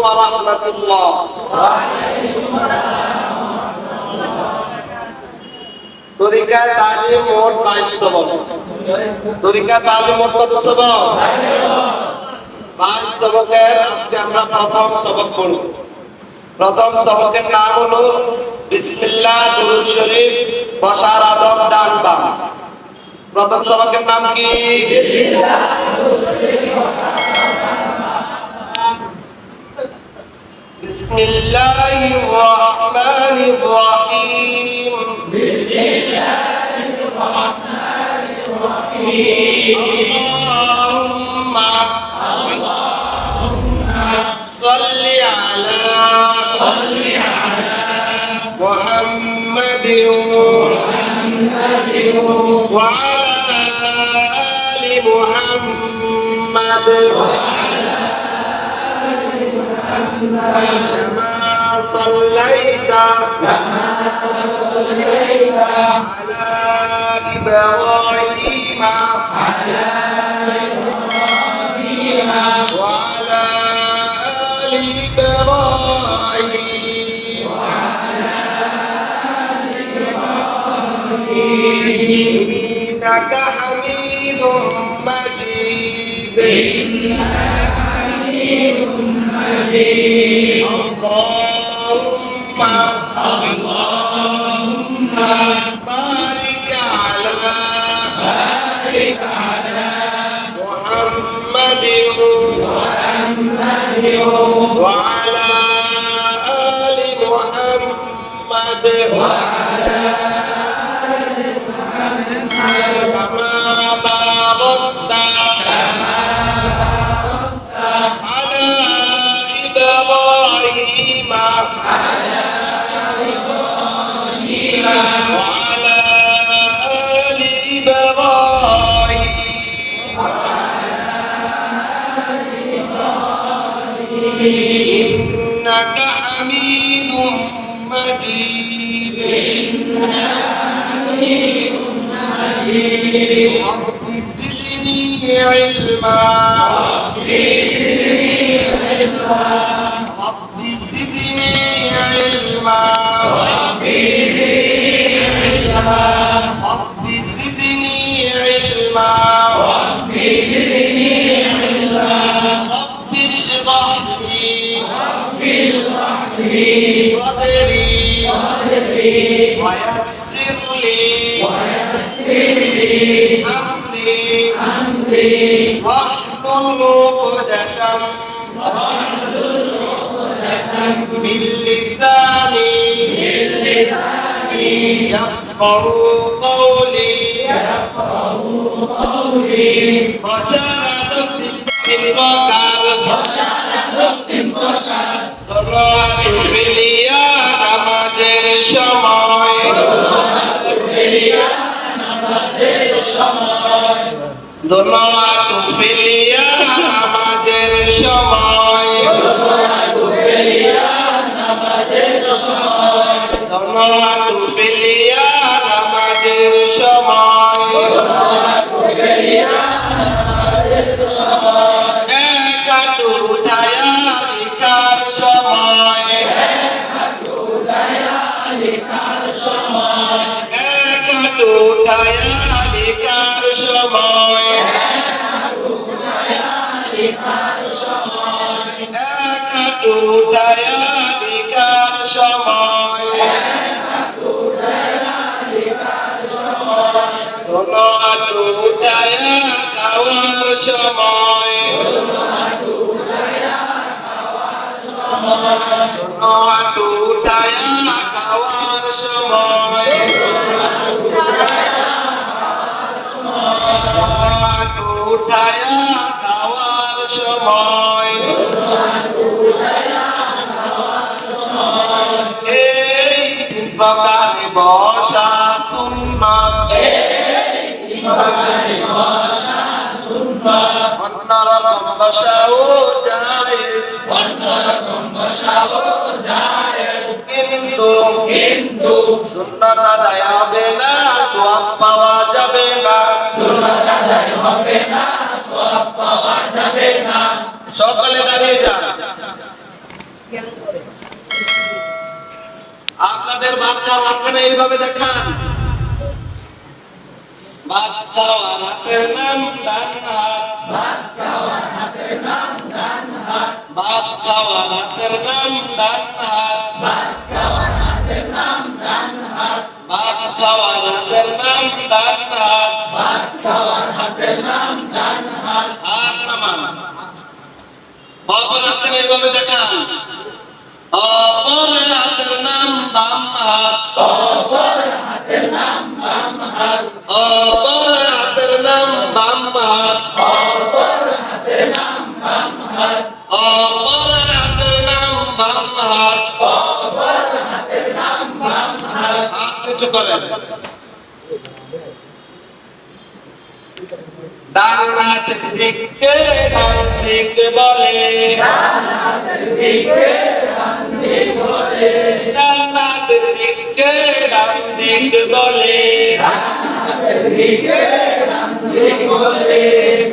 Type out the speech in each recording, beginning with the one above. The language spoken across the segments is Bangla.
ওয়া রাহমাতুল্লাহ। তরিকা তালিম মোট বাইশ সবক তরিকা তালিম মোট প্রথম সবক নাম হলো বিসমিল্লাহ দুরুদ শরীফ বসার আদব ডান বাম। প্রথম সবকের নাম কি? بسم الله الرحمن الرحيم. بسم الله اللهم اللهم صل على صل على محمد محمد وعلى آل محمد. وعلى كما صليت كما صليت على إبراهيم على إبراهيم وعلى آل إبراهيم. وعلى آل إبراهيم إنك حميد مجيد إنك حميد مجيد وعلى آل محمد كما رب زدني علما رب يفقه قولي بشارة البقر দোলাত ফেলিয়া নামাজের সময় দোলাত ফেলিয়া নামাজের সময় দোলাত ফেলিয়া নামাজের উঠায়া লিখার সময় উঠায়া লিখার সময় আটু উঠায়া খাওয়ার সময় কোনো আটু খাওয়ার সময় উঠায়া খাওয়ার সময় এই প্রকারে বসা সুন্নাত অন্যরকম বসাও কিন্তু সুন্নাত আদায় হবে না, সোয়াব পাওয়া যাবে না। সব আপনাদের বাচ্চার আসলে এইভাবে দেখান। বাচ্চাওয়ার নাম ডান হাত বাচ্চাওয়ার নাম ডান হাত বাচ্চাওয়ার নাম ডান হাত ভাত খাওয়ার হাতের নাম ডান হাত ভাত খাওয়ার হাতের নাম ডান হাত হাত নামান অপর হাতের এইভাবে দেখান অপর হাতের নাম বাম হাত অপর হাতের নাম বাম হাত অপর হাতের নাম বাম হাত করেন। ডান বলে। ডান দিক বলে।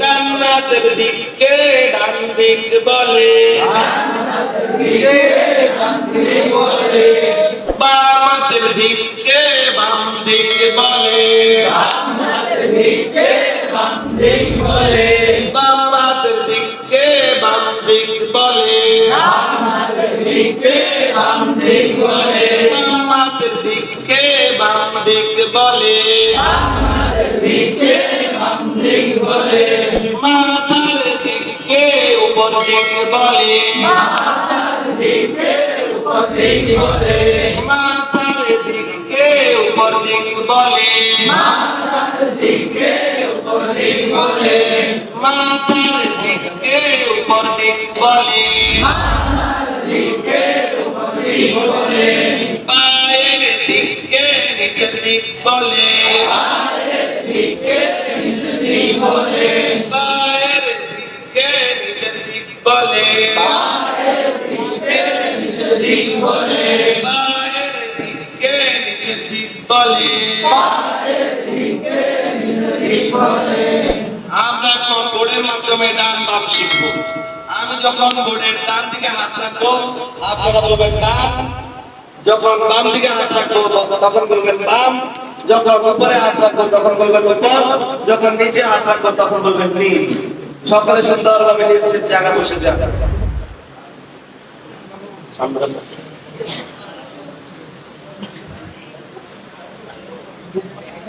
ডান হাতের দিকে ডান বলে। ডান হাতের দিকে বাম দিক বলে। হাতের দিকে বাম দিক বলে। হাতের দিকে বাম দিক বলে। বাম দিকে বলে। বাম দিকে বাম বলে। দিকে মাথার দিকে উপর দিক বলে। মাথার দিকে উপর দিক বলে। দিকে উপর দিক বলে মাথার দিকে উপর দিক বলে মাথার দিকে উপর দিক বলে। মাথার দিকে উপর দিক বলে। পায়ের দিকে নিচের দিক বলে। বলে। আমরা এখন বোর্ডের মাধ্যমে ডান বাম শিখব। আমি যখন বোর্ডের ডান দিকে হাত রাখব, আপনারা বলবেন ডান। যখন বাম দিকে হাত রাখব, তখন বলবেন বাম। যখন উপরে হাত রাখব, তখন বলবেন উপর। যখন নিচে হাত রাখব, তখন বলবেন নিচ। সকলে সুন্দরভাবে নিচের জায়গা বসে যান।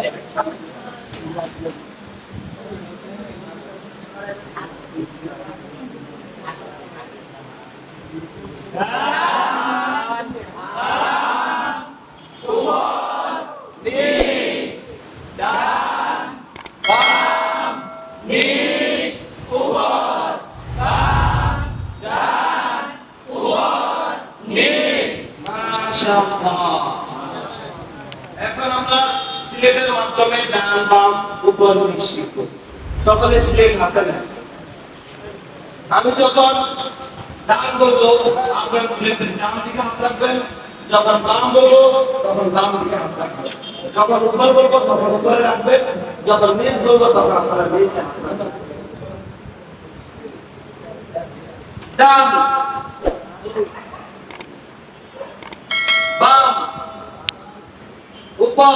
Ja. সিলেটের মাধ্যমে ডান বাম উপর শিখব সকলে সিলেট হাতে নেন। আমি যখন ডান বলব, আপনারা সিলেটের ডান দিকে হাত রাখবেন। যখন বাম বলব, তখন বাম দিকে হাত রাখবেন। যখন উপর বলব, তখন উপরে রাখবেন। যখন নিচ বলব, তখন আপনারা নিচে আসবেন। ডান। বাম। উপর।